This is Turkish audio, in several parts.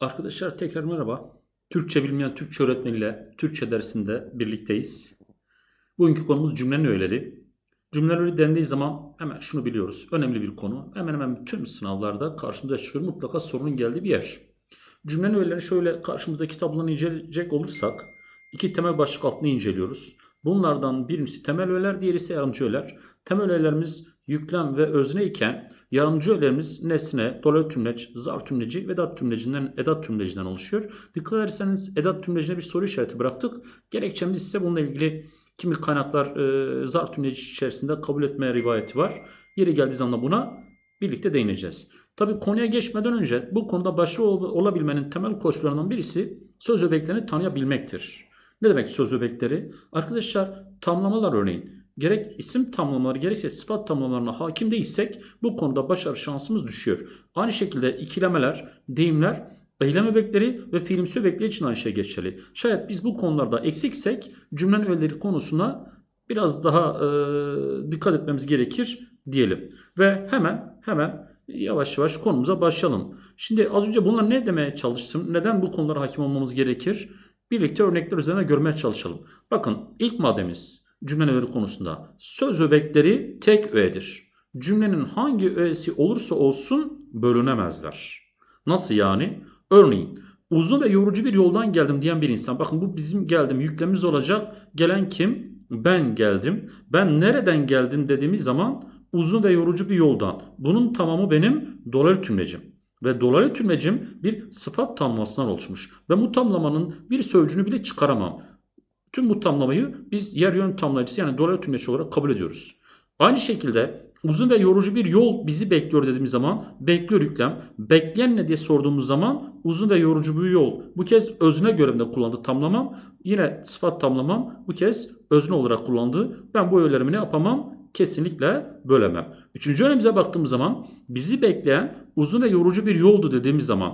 Arkadaşlar tekrar merhaba. Türkçe bilmeyen Türkçe öğretmeniyle Türkçe dersinde birlikteyiz. Bugünkü konumuz cümlenin öğeleri. Cümleler öğeleri dendiği zaman hemen şunu biliyoruz. Önemli bir konu. Hemen hemen bütün sınavlarda karşımıza çıkıyor. Mutlaka sorunun geldiği bir yer. Cümlenin öğelerini şöyle karşımızdaki tablodan inceleyecek olursak iki temel başlık altında inceliyoruz. Bunlardan birincisi temel öğeler, diğeri ise yardımcı öğeler. Temel öğelerimiz yüklem ve özne iken yardımcı öğelerimiz nesne, dolaylı tümleç, zarf tümleci ve edat tümlecinden, edat tümlecinden oluşuyor. Dikkat ederseniz edat tümlecine bir soru işareti bıraktık. Gerekçemiz ise bununla ilgili kimi kaynaklar e, zarf tümleci içerisinde kabul etmeye rivayeti var. Yeri geldiği zaman buna birlikte değineceğiz. Tabii konuya geçmeden önce bu konuda başarılı ol- olabilmenin temel koşullarından birisi söz öbeklerini tanıyabilmektir. Ne demek söz öbekleri? Arkadaşlar tamlamalar örneğin gerek isim tamlamaları gerekse sıfat tamlamalarına hakim değilsek bu konuda başarı şansımız düşüyor. Aynı şekilde ikilemeler, deyimler, eylem öbekleri ve fiilimsi öbekleri için aynı şey geçerli. Şayet biz bu konularda eksiksek cümlenin öğeleri konusuna biraz daha e, dikkat etmemiz gerekir diyelim. Ve hemen hemen yavaş yavaş konumuza başlayalım. Şimdi az önce bunlar ne demeye çalıştım? Neden bu konulara hakim olmamız gerekir? Birlikte örnekler üzerine görmeye çalışalım. Bakın ilk maddemiz cümle öğeleri konusunda söz öbekleri tek öğedir. Cümlenin hangi öğesi olursa olsun bölünemezler. Nasıl yani? Örneğin uzun ve yorucu bir yoldan geldim diyen bir insan. Bakın bu bizim geldim yüklemimiz olacak. Gelen kim? Ben geldim. Ben nereden geldim dediğimiz zaman uzun ve yorucu bir yoldan. Bunun tamamı benim dolaylı tümlecim. Ve dolaylı tümlecim bir sıfat tamlamasından oluşmuş. Ben bu tamlamanın bir sözcüğünü bile çıkaramam. Tüm bu tamlamayı biz yer yön tamlayıcısı yani dolaylı tümleç olarak kabul ediyoruz. Aynı şekilde uzun ve yorucu bir yol bizi bekliyor dediğimiz zaman bekliyor yüklem. Bekleyen ne diye sorduğumuz zaman uzun ve yorucu bir yol. Bu kez özne görevinde kullandığı tamlamam. Yine sıfat tamlamam bu kez özne olarak kullandığı. Ben bu öğelerimi ne yapamam? Kesinlikle bölemem. Üçüncü önemimize baktığımız zaman bizi bekleyen uzun ve yorucu bir yoldu dediğimiz zaman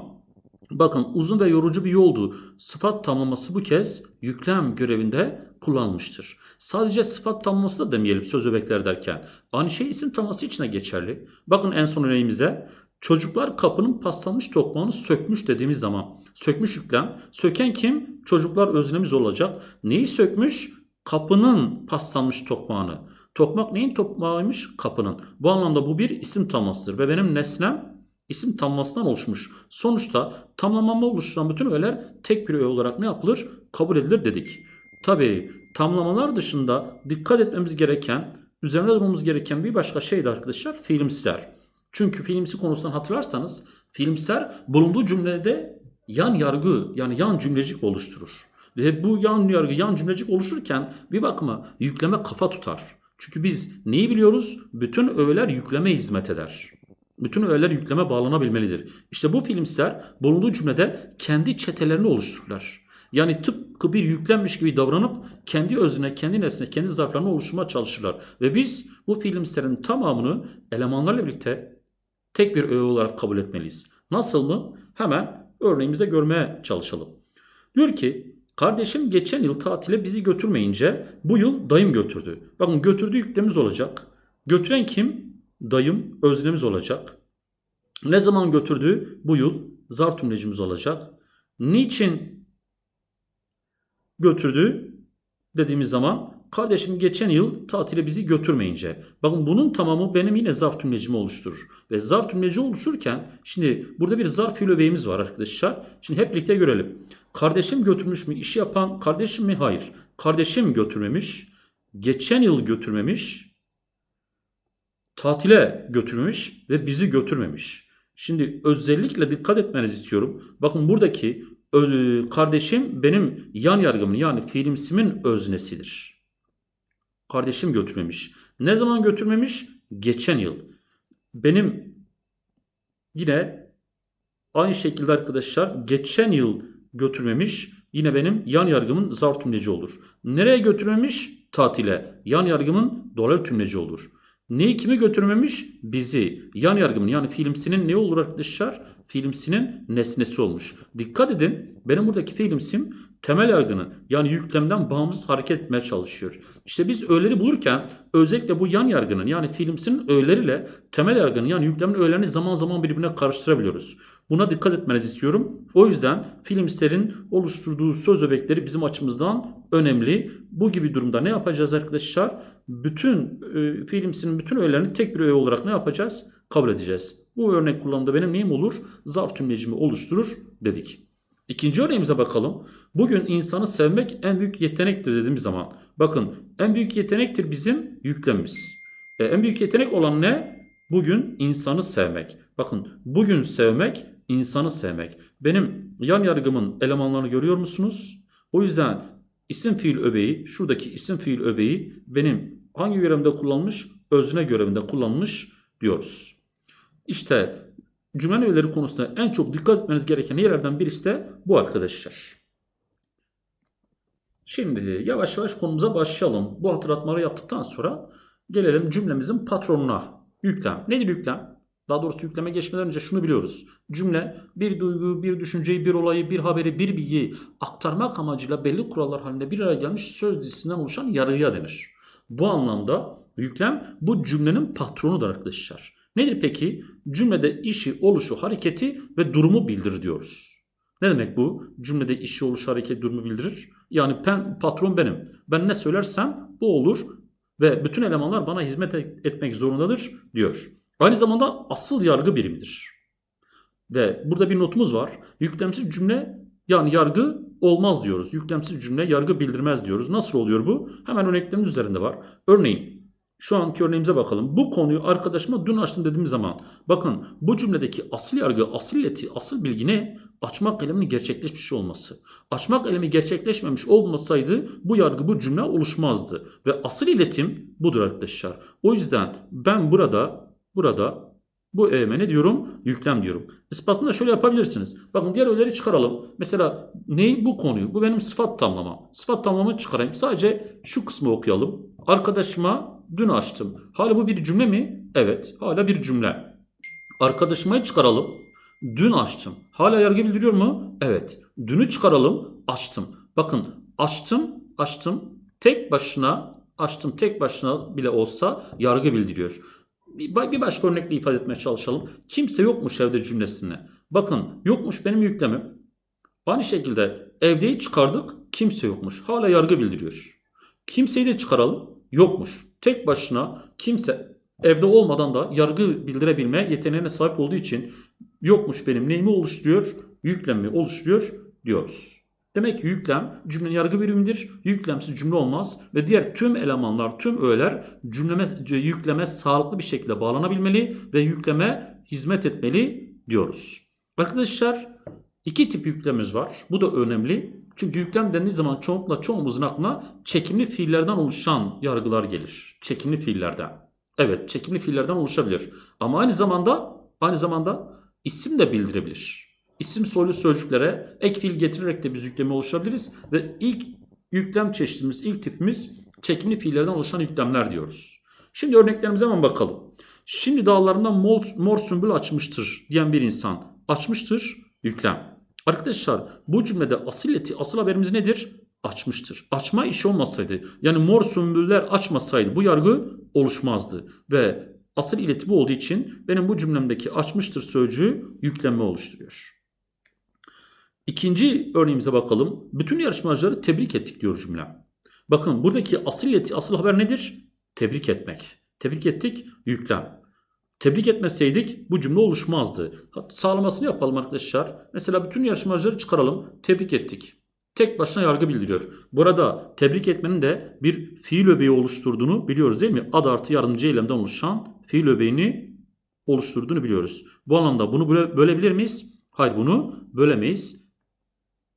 Bakın uzun ve yorucu bir yoldu. Sıfat tamlaması bu kez yüklem görevinde kullanılmıştır. Sadece sıfat tamlaması da demeyelim söz öbekler derken. Aynı şey isim tamlaması için de geçerli. Bakın en son örneğimize çocuklar kapının paslanmış tokmağını sökmüş dediğimiz zaman. Sökmüş yüklem. Söken kim? Çocuklar öznemiz olacak. Neyi sökmüş? Kapının paslanmış tokmağını. Tokmak neyin tokmağıymış? Kapının. Bu anlamda bu bir isim tamlasıdır ve benim nesnem isim tamlamasından oluşmuş. Sonuçta tamlamama oluşturan bütün öğeler tek bir öğe olarak ne yapılır? Kabul edilir dedik. Tabii tamlamalar dışında dikkat etmemiz gereken, üzerinde durmamız gereken bir başka şey de arkadaşlar fiilimsiler. Çünkü fiilimsi konusundan hatırlarsanız fiilimsiler bulunduğu cümlede yan yargı yani yan cümlecik oluşturur. Ve bu yan yargı, yan cümlecik oluşurken bir bakıma yükleme kafa tutar. Çünkü biz neyi biliyoruz? Bütün öğeler yükleme hizmet eder. Bütün öğeler yükleme bağlanabilmelidir. İşte bu filmsler bulunduğu cümlede kendi çetelerini oluştururlar. Yani tıpkı bir yüklenmiş gibi davranıp kendi özüne, kendi nesne, kendi zarflarını oluşturmaya çalışırlar. Ve biz bu filmslerin tamamını elemanlarla birlikte tek bir öğe olarak kabul etmeliyiz. Nasıl mı? Hemen örneğimizde görmeye çalışalım. Diyor ki kardeşim geçen yıl tatile bizi götürmeyince bu yıl dayım götürdü. Bakın götürdü yüklemimiz olacak. Götüren kim? Dayım öznemiz olacak. Ne zaman götürdü? Bu yıl zar tümlecimiz olacak. Niçin götürdü dediğimiz zaman kardeşim geçen yıl tatile bizi götürmeyince. Bakın bunun tamamı benim yine zarf tümlecimi oluşturur. Ve zarf tümleci oluştururken şimdi burada bir zarf fiil öbeğimiz var arkadaşlar. Şimdi hep birlikte görelim. Kardeşim götürmüş mü? İşi yapan kardeşim mi? Hayır. Kardeşim götürmemiş. Geçen yıl götürmemiş tatile götürmemiş ve bizi götürmemiş. Şimdi özellikle dikkat etmenizi istiyorum. Bakın buradaki kardeşim benim yan yargımın yani fiilimsimin öznesidir. Kardeşim götürmemiş. Ne zaman götürmemiş? Geçen yıl. Benim yine aynı şekilde arkadaşlar geçen yıl götürmemiş. Yine benim yan yargımın zarf tümleci olur. Nereye götürmemiş? Tatile. Yan yargımın dolaylı tümleci olur. Neyi kimi götürmemiş? Bizi. Yan yargımın yani fiilimsinin ne olur arkadaşlar? Fiilimsinin nesnesi olmuş. Dikkat edin benim buradaki fiilimsim temel yargının yani yüklemden bağımsız hareket etmeye çalışıyor. İşte biz öğeleri bulurken özellikle bu yan yargının yani fiilimsinin öğeleriyle temel yargının yani yüklemin öğelerini zaman zaman birbirine karıştırabiliyoruz. Buna dikkat etmenizi istiyorum. O yüzden fiilimslerin oluşturduğu söz öbekleri bizim açımızdan önemli. Bu gibi durumda ne yapacağız arkadaşlar? Bütün e, fiilimsinin bütün öğelerini tek bir öğe olarak ne yapacağız? Kabul edeceğiz. Bu örnek kullanımda benim neyim olur? Zarf tümlecimi oluşturur dedik. İkinci örneğimize bakalım. Bugün insanı sevmek en büyük yetenektir dediğimiz zaman. Bakın en büyük yetenektir bizim yüklemimiz. E, en büyük yetenek olan ne? Bugün insanı sevmek. Bakın bugün sevmek, insanı sevmek. Benim yan yargımın elemanlarını görüyor musunuz? O yüzden isim fiil öbeği, şuradaki isim fiil öbeği benim hangi görevimde kullanmış? Özne görevinde kullanmış diyoruz. İşte cümle öğeleri konusunda en çok dikkat etmeniz gereken yerlerden birisi de bu arkadaşlar. Şimdi yavaş yavaş konumuza başlayalım. Bu hatırlatmaları yaptıktan sonra gelelim cümlemizin patronuna. Yüklem. Nedir yüklem? Daha doğrusu yükleme geçmeden önce şunu biliyoruz. Cümle bir duygu, bir düşünceyi, bir olayı, bir haberi, bir bilgiyi aktarmak amacıyla belli kurallar halinde bir araya gelmiş söz dizisinden oluşan yarıya denir. Bu anlamda yüklem bu cümlenin patronudur arkadaşlar. Nedir peki? Cümlede işi, oluşu, hareketi ve durumu bildirir diyoruz. Ne demek bu? Cümlede işi, oluşu, hareketi, durumu bildirir. Yani ben, patron benim. Ben ne söylersem bu olur ve bütün elemanlar bana hizmet etmek zorundadır diyor. Aynı zamanda asıl yargı birimidir. Ve burada bir notumuz var. Yüklemsiz cümle yani yargı olmaz diyoruz. Yüklemsiz cümle yargı bildirmez diyoruz. Nasıl oluyor bu? Hemen örneklerimiz üzerinde var. Örneğin şu anki örneğimize bakalım. Bu konuyu arkadaşıma dün açtım dediğimiz zaman bakın bu cümledeki asıl yargı, asıl ileti, asıl bilgi ne? Açmak eyleminin gerçekleşmiş olması. Açmak eylemi gerçekleşmemiş olmasaydı bu yargı, bu cümle oluşmazdı. Ve asıl iletim budur arkadaşlar. O yüzden ben burada, burada bu eğime ne diyorum? Yüklem diyorum. İspatını da şöyle yapabilirsiniz. Bakın diğer öğeleri çıkaralım. Mesela neyi? Bu konuyu. Bu benim sıfat tamlama. Sıfat tamlama çıkarayım. Sadece şu kısmı okuyalım. Arkadaşıma dün açtım. Hala bu bir cümle mi? Evet. Hala bir cümle. Arkadaşıma çıkaralım. Dün açtım. Hala yargı bildiriyor mu? Evet. Dünü çıkaralım. Açtım. Bakın açtım, açtım. Tek başına açtım tek başına bile olsa yargı bildiriyor. Bir, başka örnekle ifade etmeye çalışalım. Kimse yokmuş evde cümlesine. Bakın yokmuş benim yüklemim. Aynı şekilde evdeyi çıkardık. Kimse yokmuş. Hala yargı bildiriyor. Kimseyi de çıkaralım. Yokmuş. Tek başına kimse evde olmadan da yargı bildirebilme yeteneğine sahip olduğu için yokmuş benim neyimi oluşturuyor? Yüklemi oluşturuyor diyoruz. Demek ki yüklem cümlenin yargı birimidir. Yüklemsiz cümle olmaz ve diğer tüm elemanlar, tüm öğeler cümleme, yükleme sağlıklı bir şekilde bağlanabilmeli ve yükleme hizmet etmeli diyoruz. Arkadaşlar iki tip yüklemimiz var. Bu da önemli. Çünkü yüklem dendiği zaman çoğunlukla çoğumuzun aklına çekimli fiillerden oluşan yargılar gelir. Çekimli fiillerden. Evet, çekimli fiillerden oluşabilir. Ama aynı zamanda aynı zamanda isim de bildirebilir. İsim soylu sözcüklere ek fiil getirerek de biz yüklemi oluşabiliriz ve ilk yüklem çeşitimiz, ilk tipimiz çekimli fiillerden oluşan yüklemler diyoruz. Şimdi örneklerimize hemen bakalım. Şimdi dağlarında mor, mor sümbül açmıştır diyen bir insan. Açmıştır yüklem. Arkadaşlar bu cümlede asıl eti, asıl haberimiz nedir? Açmıştır. Açma işi olmasaydı yani mor sümbüller açmasaydı bu yargı oluşmazdı. Ve asıl ileti olduğu için benim bu cümlemdeki açmıştır sözcüğü yükleme oluşturuyor. İkinci örneğimize bakalım. Bütün yarışmacıları tebrik ettik diyor cümlem. Bakın buradaki asıl ileti, asıl haber nedir? Tebrik etmek. Tebrik ettik, yüklem. Tebrik etmeseydik bu cümle oluşmazdı. Sağlamasını yapalım arkadaşlar. Mesela bütün yarışmacıları çıkaralım. Tebrik ettik. Tek başına yargı bildiriyor. Burada tebrik etmenin de bir fiil öbeği oluşturduğunu biliyoruz değil mi? Ad artı yardımcı eylemden oluşan fiil öbeğini oluşturduğunu biliyoruz. Bu anlamda bunu böle, bölebilir miyiz? Hayır bunu bölemeyiz.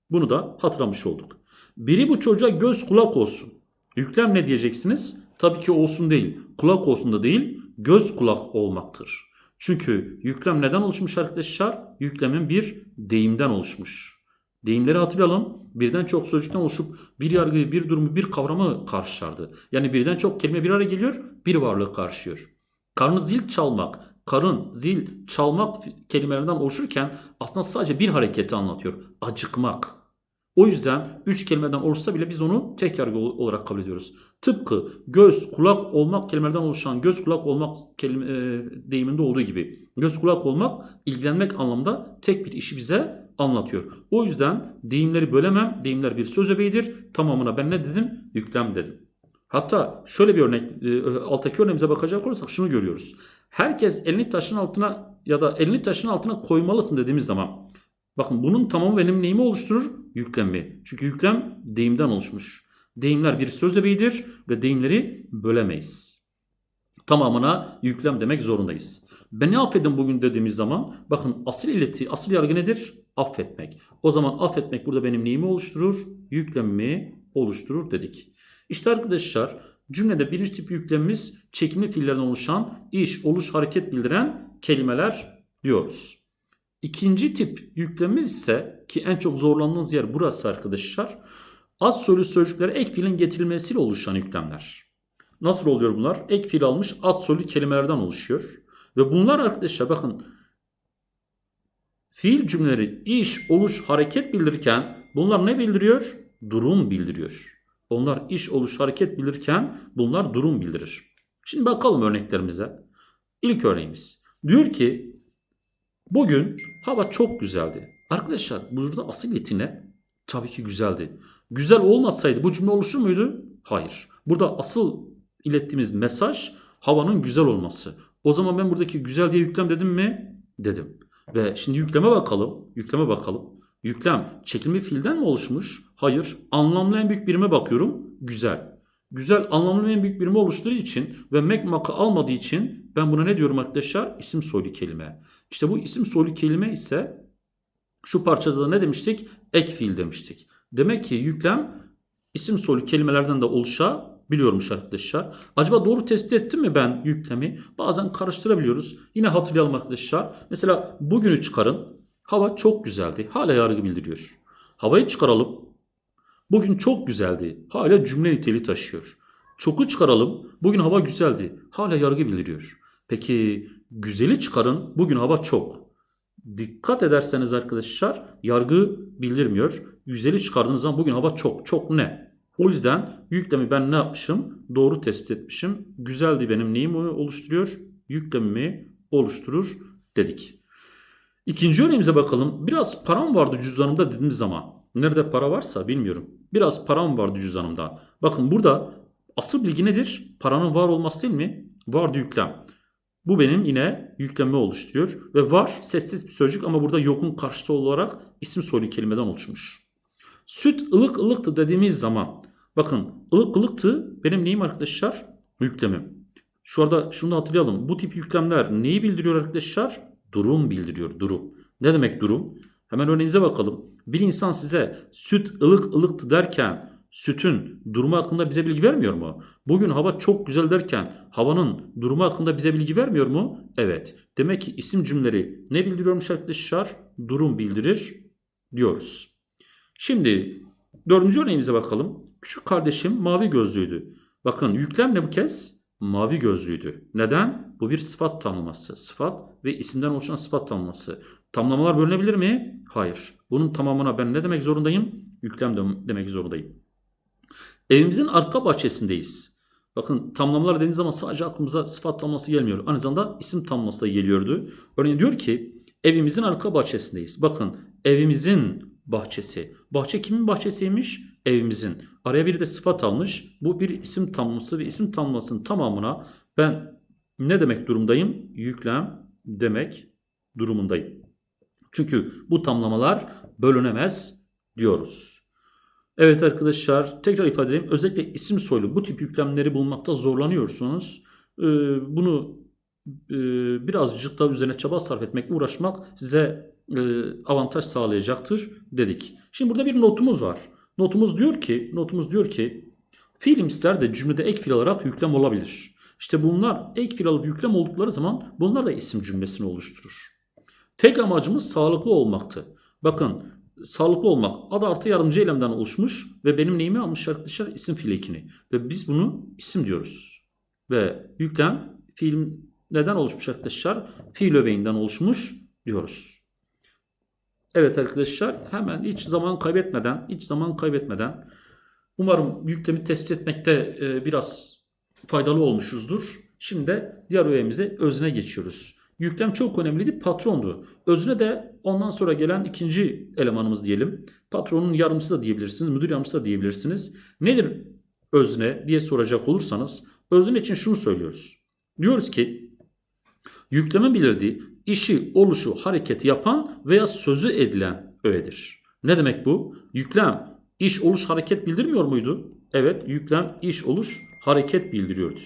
Bunu da hatırlamış olduk. Biri bu çocuğa göz kulak olsun. Yüklem ne diyeceksiniz? Tabii ki olsun değil. Kulak olsun da değil. Göz kulak olmaktır. Çünkü yüklem neden oluşmuş arkadaşlar? Yüklemin bir deyimden oluşmuş. Deyimleri hatırlayalım. Birden çok sözcükten oluşup bir yargıyı, bir durumu, bir kavramı karşılardı. Yani birden çok kelime bir araya geliyor, bir varlığı karşıyor. Karnı zil çalmak, karın, zil, çalmak kelimelerinden oluşurken aslında sadece bir hareketi anlatıyor. Acıkmak. O yüzden üç kelimeden oluşsa bile biz onu tek yargı ol- olarak kabul ediyoruz. Tıpkı göz, kulak olmak kelimelerden oluşan göz, kulak olmak kelime, e, deyiminde olduğu gibi. Göz, kulak olmak ilgilenmek anlamda tek bir işi bize anlatıyor. O yüzden deyimleri bölemem. Deyimler bir söz öbeğidir. Tamamına ben ne dedim? Yüklem dedim. Hatta şöyle bir örnek, e, alttaki örneğimize bakacak olursak şunu görüyoruz. Herkes elini taşın altına ya da elini taşın altına koymalısın dediğimiz zaman bakın bunun tamamı benim neyimi oluşturur? Yüklemi. Çünkü yüklem deyimden oluşmuş. Deyimler bir söz öbeğidir ve deyimleri bölemeyiz. Tamamına yüklem demek zorundayız. Beni affedin bugün dediğimiz zaman bakın asıl ileti, asıl yargı nedir? Affetmek. O zaman affetmek burada benim neyimi oluşturur? Yüklemimi oluşturur dedik. İşte arkadaşlar cümlede birinci tip yüklemimiz çekimli fiillerden oluşan iş, oluş, hareket bildiren kelimeler diyoruz. İkinci tip yüklemimiz ise ki en çok zorlandığınız yer burası arkadaşlar. Az soylu sözcüklere ek fiilin getirilmesiyle oluşan yüklemler. Nasıl oluyor bunlar? Ek fiil almış ad soylu kelimelerden oluşuyor. Ve bunlar arkadaşlar bakın fiil cümleleri iş, oluş, hareket bildirirken bunlar ne bildiriyor? Durum bildiriyor. Onlar iş, oluş, hareket bildirirken bunlar durum bildirir. Şimdi bakalım örneklerimize. İlk örneğimiz. Diyor ki bugün hava çok güzeldi. Arkadaşlar burada asıl ileti ne? Tabii ki güzeldi. Güzel olmasaydı bu cümle oluşur muydu? Hayır. Burada asıl ilettiğimiz mesaj havanın güzel olması. O zaman ben buradaki güzel diye yüklem dedim mi? Dedim. Ve şimdi yükleme bakalım. Yükleme bakalım. Yüklem çekilme fiilden mi oluşmuş? Hayır. Anlamlı en büyük birime bakıyorum. Güzel. Güzel anlamlı en büyük birimi oluşturduğu için ve mek maka almadığı için ben buna ne diyorum arkadaşlar? İsim soylu kelime. İşte bu isim soylu kelime ise şu parçada da ne demiştik? Ek fiil demiştik. Demek ki yüklem isim soylu kelimelerden de oluşabiliyormuş arkadaşlar. Acaba doğru tespit ettim mi ben yüklemi? Bazen karıştırabiliyoruz. Yine hatırlayalım arkadaşlar. Mesela bugünü çıkarın. Hava çok güzeldi. Hala yargı bildiriyor. Havayı çıkaralım. Bugün çok güzeldi. Hala cümle niteliği taşıyor. Çoku çıkaralım. Bugün hava güzeldi. Hala yargı bildiriyor. Peki güzeli çıkarın. Bugün hava çok. Dikkat ederseniz arkadaşlar yargı bildirmiyor. Güzeli çıkardığınız zaman bugün hava çok. Çok ne? O yüzden yüklemi ben ne yapmışım? Doğru tespit etmişim. Güzeldi benim neyimi oluşturuyor? Yüklemimi oluşturur dedik. İkinci örneğimize bakalım. Biraz param vardı cüzdanımda dediğimiz zaman. Nerede para varsa bilmiyorum. Biraz param vardı cüzdanımda. Bakın burada asıl bilgi nedir? Paranın var olması değil mi? Vardı yüklem. Bu benim yine yüklemi oluşturuyor. Ve var sessiz bir sözcük ama burada yokun karşıtı olarak isim soylu kelimeden oluşmuş. Süt ılık ılıktı dediğimiz zaman bakın ılık ılıktı benim neyim arkadaşlar? Yüklemim. Şu arada şunu da hatırlayalım. Bu tip yüklemler neyi bildiriyor arkadaşlar? Durum bildiriyor. Durum. Ne demek durum? Hemen örneğimize bakalım. Bir insan size süt ılık ılıktı derken sütün durumu hakkında bize bilgi vermiyor mu? Bugün hava çok güzel derken havanın durumu hakkında bize bilgi vermiyor mu? Evet. Demek ki isim cümleleri ne bildiriyormuş arkadaşlar? Durum bildirir diyoruz. Şimdi dördüncü örneğimize bakalım. Küçük kardeşim mavi gözlüydü. Bakın yüklem ne bu kez? Mavi gözlüydü. Neden? Bu bir sıfat tamlaması. Sıfat ve isimden oluşan sıfat tamlaması. Tamlamalar bölünebilir mi? Hayır. Bunun tamamına ben ne demek zorundayım? Yüklem dem- demek zorundayım. Evimizin arka bahçesindeyiz. Bakın tamlamalar dediğiniz zaman sadece aklımıza sıfat tamlaması gelmiyor. Aynı zamanda isim tamlaması da geliyordu. Örneğin diyor ki evimizin arka bahçesindeyiz. Bakın evimizin bahçesi. Bahçe kimin bahçesiymiş? Evimizin. Araya bir de sıfat almış. Bu bir isim tamlaması ve isim tamlamasının tamamına ben ne demek durumdayım? Yüklem demek durumundayım. Çünkü bu tamlamalar bölünemez diyoruz. Evet arkadaşlar tekrar ifade edeyim. Özellikle isim soylu bu tip yüklemleri bulmakta zorlanıyorsunuz. Ee, bunu e, birazcık daha üzerine çaba sarf etmek, uğraşmak size e, avantaj sağlayacaktır dedik. Şimdi burada bir notumuz var. Notumuz diyor ki, notumuz diyor ki fiil ister de cümlede ek fiil olarak yüklem olabilir. İşte bunlar ek fiil alıp yüklem oldukları zaman bunlar da isim cümlesini oluşturur. Tek amacımız sağlıklı olmaktı. Bakın sağlıklı olmak adı artı yardımcı eylemden oluşmuş ve benim neyimi almış arkadaşlar isim fiil ekini. Ve biz bunu isim diyoruz. Ve yüklem fiil neden oluşmuş arkadaşlar? Fiil öbeğinden oluşmuş diyoruz. Evet arkadaşlar hemen hiç zaman kaybetmeden, hiç zaman kaybetmeden umarım yüklemi tespit etmekte e, biraz faydalı olmuşuzdur. Şimdi de diğer öğemize özne geçiyoruz. Yüklem çok önemliydi, patrondu. Özne de ondan sonra gelen ikinci elemanımız diyelim. Patronun yardımcısı da diyebilirsiniz, müdür yardımcısı da diyebilirsiniz. Nedir özne diye soracak olursanız özne için şunu söylüyoruz. Diyoruz ki yükleme bilirdiği işi, oluşu, hareketi yapan veya sözü edilen öğedir. Ne demek bu? Yüklem iş, oluş, hareket bildirmiyor muydu? Evet, yüklem iş, oluş, hareket bildiriyordu.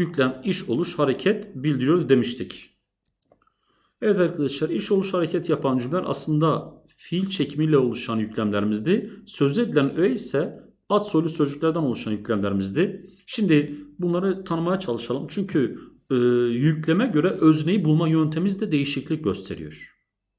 Yüklem iş, oluş, hareket bildiriyordu demiştik. Evet arkadaşlar iş, oluş, hareket yapan cümleler aslında fiil çekimiyle oluşan yüklemlerimizdi. Söz edilen öğe ise ad soylu sözcüklerden oluşan yüklemlerimizdi. Şimdi bunları tanımaya çalışalım. Çünkü e, yükleme göre özneyi bulma yöntemimiz de değişiklik gösteriyor.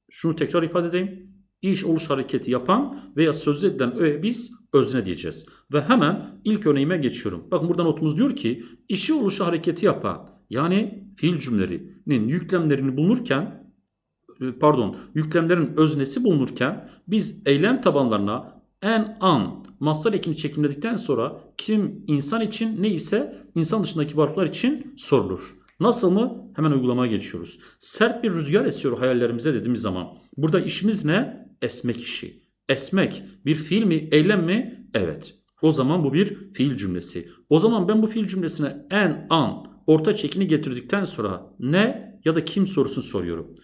Şunu tekrar ifade edeyim. İş oluş hareketi yapan veya söz edilen öğe biz özne diyeceğiz. Ve hemen ilk örneğime geçiyorum. Bakın burada notumuz diyor ki işi oluşu hareketi yapan yani fiil cümlelerinin yüklemlerini bulunurken e, pardon yüklemlerin öznesi bulunurken biz eylem tabanlarına en an masal ekini çekimledikten sonra kim insan için ne ise insan dışındaki varlıklar için sorulur. Nasıl mı? Hemen uygulamaya geçiyoruz. Sert bir rüzgar esiyor hayallerimize dediğimiz zaman. Burada işimiz ne? Esmek işi. Esmek bir fiil mi, eylem mi? Evet. O zaman bu bir fiil cümlesi. O zaman ben bu fiil cümlesine en, an, orta çekini getirdikten sonra ne ya da kim sorusunu soruyorum.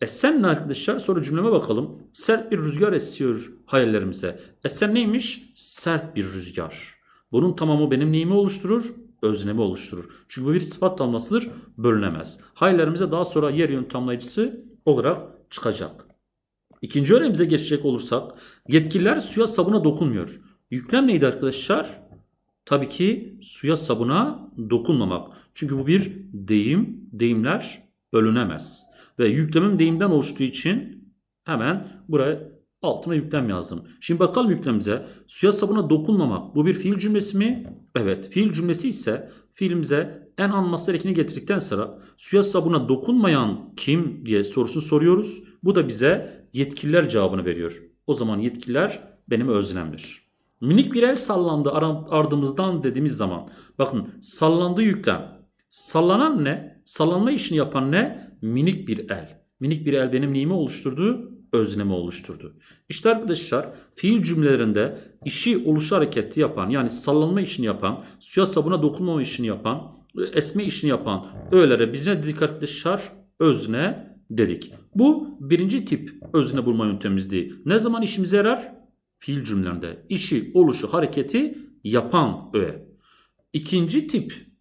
Esen ne arkadaşlar? Sonra cümleme bakalım. Sert bir rüzgar esiyor hayallerimize. Esen neymiş? Sert bir rüzgar. Bunun tamamı benim neyimi oluşturur? Öznemi oluşturur. Çünkü bu bir sıfat damlasıdır, bölünemez. Hayallerimize daha sonra yer yön tamlayıcısı olarak çıkacak. İkinci örneğimize geçecek olursak yetkililer suya sabuna dokunmuyor. Yüklem neydi arkadaşlar? Tabii ki suya sabuna dokunmamak. Çünkü bu bir deyim. Deyimler bölünemez. Ve yüklemim deyimden oluştuğu için hemen buraya altına yüklem yazdım. Şimdi bakalım yüklemimize. Suya sabuna dokunmamak. Bu bir fiil cümlesi mi? Evet. Fiil cümlesi ise fiilimize en an masal ekini getirdikten sonra suya sabuna dokunmayan kim diye sorusunu soruyoruz. Bu da bize yetkililer cevabını veriyor. O zaman yetkililer benim öznemdir. Minik bir el sallandı ardımızdan dediğimiz zaman. Bakın sallandı yüklem. Sallanan ne? Sallanma işini yapan ne? Minik bir el. Minik bir el benim neyimi oluşturdu? Öznemi oluşturdu. İşte arkadaşlar fiil cümlelerinde işi oluşu hareketi yapan yani sallanma işini yapan, suya sabuna dokunmama işini yapan, esme işini yapan öğelere biz ne dedik arkadaşlar? Özne dedik. Bu birinci tip özne bulma yöntemimizdi. Ne zaman işimize yarar? Fiil cümlelerinde işi, oluşu, hareketi yapan öğe. İkinci tip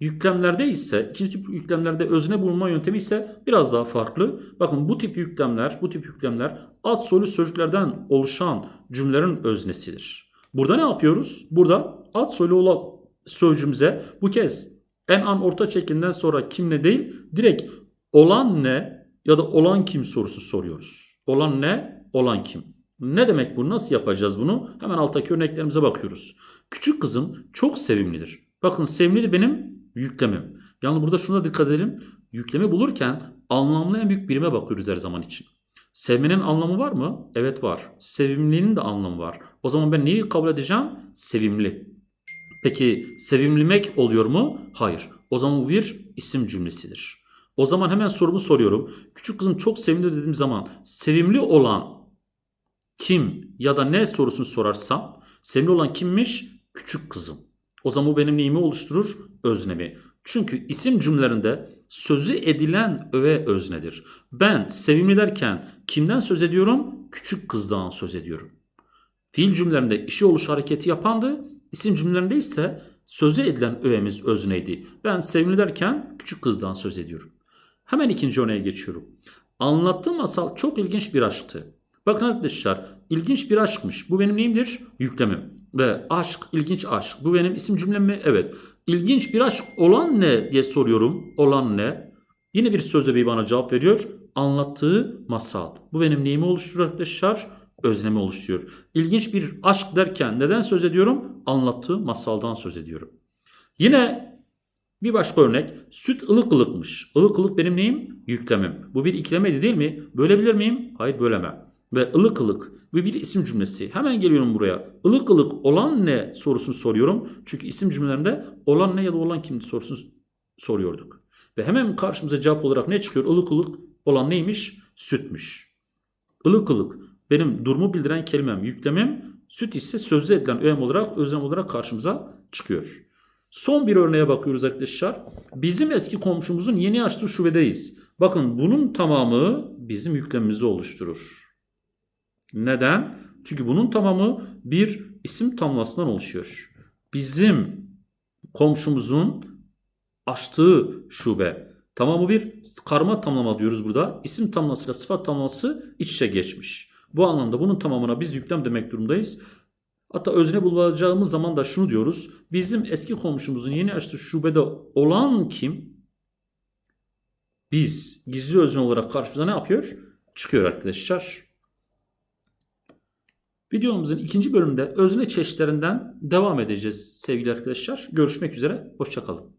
Yüklemlerde ise ikinci tip yüklemlerde özne bulma yöntemi ise biraz daha farklı. Bakın bu tip yüklemler, bu tip yüklemler ad soylu sözcüklerden oluşan cümlelerin öznesidir. Burada ne yapıyoruz? Burada ad soylu olan sözcüğümüze bu kez en an orta çekinden sonra kim ne değil, direkt olan ne ya da olan kim sorusu soruyoruz. Olan ne, olan kim? Ne demek bu? Nasıl yapacağız bunu? Hemen alttaki örneklerimize bakıyoruz. Küçük kızım çok sevimlidir. Bakın sevimli benim yüklemim. Yani burada şuna dikkat edelim. Yüklemi bulurken anlamlı en büyük birime bakıyoruz her zaman için. Sevmenin anlamı var mı? Evet var. Sevimlinin de anlamı var. O zaman ben neyi kabul edeceğim? Sevimli. Peki sevimlimek oluyor mu? Hayır. O zaman bu bir isim cümlesidir. O zaman hemen sorumu soruyorum. Küçük kızım çok sevimli dediğim zaman sevimli olan kim ya da ne sorusunu sorarsam sevimli olan kimmiş? Küçük kızım. O zaman bu benim neyimi oluşturur? Öznemi. Çünkü isim cümlelerinde sözü edilen öve öznedir. Ben sevimli derken kimden söz ediyorum? Küçük kızdan söz ediyorum. Fiil cümlelerinde işi oluş hareketi yapandı. İsim cümlelerinde ise sözü edilen öğemiz özneydi. Ben sevimli derken küçük kızdan söz ediyorum. Hemen ikinci örneğe geçiyorum. Anlattığım masal çok ilginç bir aşktı. Bakın arkadaşlar ilginç bir aşkmış. Bu benim neyimdir? Yüklemim. Ve aşk, ilginç aşk. Bu benim isim cümlem mi? Evet. İlginç bir aşk olan ne diye soruyorum. Olan ne? Yine bir söz bebeği bana cevap veriyor. Anlattığı masal. Bu benim neyimi oluşturuyor arkadaşlar? Öznemi oluşturuyor. İlginç bir aşk derken neden söz ediyorum? Anlattığı masaldan söz ediyorum. Yine Bir başka örnek. Süt ılık ılıkmış. Ilık ılık benim neyim? Yüklemim. Bu bir iklemeydi değil mi? Bölebilir miyim? Hayır bölemem. Ve ılık ılık. Bu bir isim cümlesi. Hemen geliyorum buraya. Ilık ılık olan ne sorusunu soruyorum. Çünkü isim cümlelerinde olan ne ya da olan kimdi sorusunu soruyorduk. Ve hemen karşımıza cevap olarak ne çıkıyor? Ilık ılık olan neymiş? Sütmüş. Ilık ılık benim durumu bildiren kelimem, yüklemem. Süt ise sözlü edilen öğem olarak, özlem olarak karşımıza çıkıyor. Son bir örneğe bakıyoruz arkadaşlar. Bizim eski komşumuzun yeni açtığı şubedeyiz. Bakın bunun tamamı bizim yüklemimizi oluşturur. Neden? Çünkü bunun tamamı bir isim tamlamasından oluşuyor. Bizim komşumuzun açtığı şube. Tamamı bir karma tamlama diyoruz burada. İsim tamlamasıyla sıfat tamlaması iç içe geçmiş. Bu anlamda bunun tamamına biz yüklem demek durumdayız. Hatta özne bulacağımız zaman da şunu diyoruz. Bizim eski komşumuzun yeni açtığı şubede olan kim? Biz gizli özne olarak karşımıza ne yapıyor? Çıkıyor arkadaşlar. Videomuzun ikinci bölümünde özne çeşitlerinden devam edeceğiz sevgili arkadaşlar. Görüşmek üzere. Hoşçakalın.